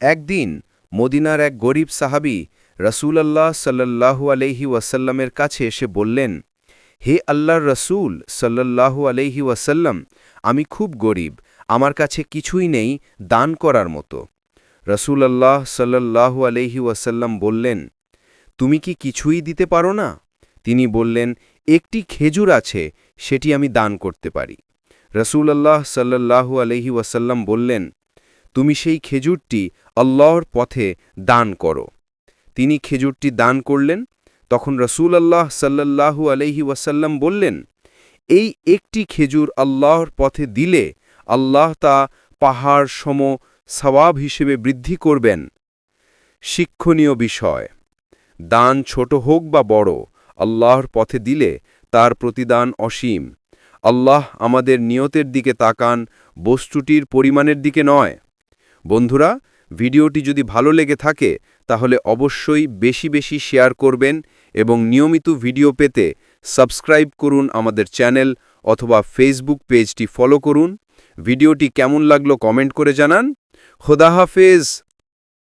একদিন মদিনার এক গরিব সাহাবি রসুলাল্লাহ সাল্লাল্লাহু আলহি ওয়াসাল্লামের কাছে এসে বললেন, হে আল্লাহর রসুল সাল্লাল্লাহু আলহি ওয়াসাল্লাম, আমি খুব গরিব, আমার কাছে কিছুই নেই দান করার মতো। রসুলাল্লাহ সাল্লাল্লাহু আলহি ওয়াসাল্লাম বললেন, তুমি কি কিছুই দিতে পারো না? তিনি বললেন, একটি খেজুর আছে, সেটি আমি দান করতে পারি। রসুলাল্লাহ সাল্লাল্লাহু আলহি ওয়াসাল্লাম বললেন তুমি সেই খেজুরটি আল্লাহর পথে দান করো। তিনি খেজুরটি দান করলেন। তখন রসুল আল্লাহ সাল্লাল্লাহু আলহি ওয়াসাল্লাম বললেন, এই একটি খেজুর আল্লাহর পথে দিলে আল্লাহ তা পাহাড় সম সওয়াব হিসেবে বৃদ্ধি করবেন। শিক্ষণীয় বিষয়, দান ছোট হোক বা বড়, আল্লাহর পথে দিলে তার প্রতিদান অসীম। আল্লাহ আমাদের নিয়তের দিকে তাকান, বস্তুটির পরিমাণের দিকে নয়। বন্ধুরা, ভিডিওটি যদি ভালো লেগে থাকে, তাহলে অবশ্যই বেশি বেশি শেয়ার করবেন এবং নিয়মিত ভিডিও পেতে সাবস্ক্রাইব করুন আমাদের চ্যানেল অথবা ফেসবুক পেজটি ফলো করুন। ভিডিওটি কেমন লাগল কমেন্ট করে জানান। খোদা হাফেজ।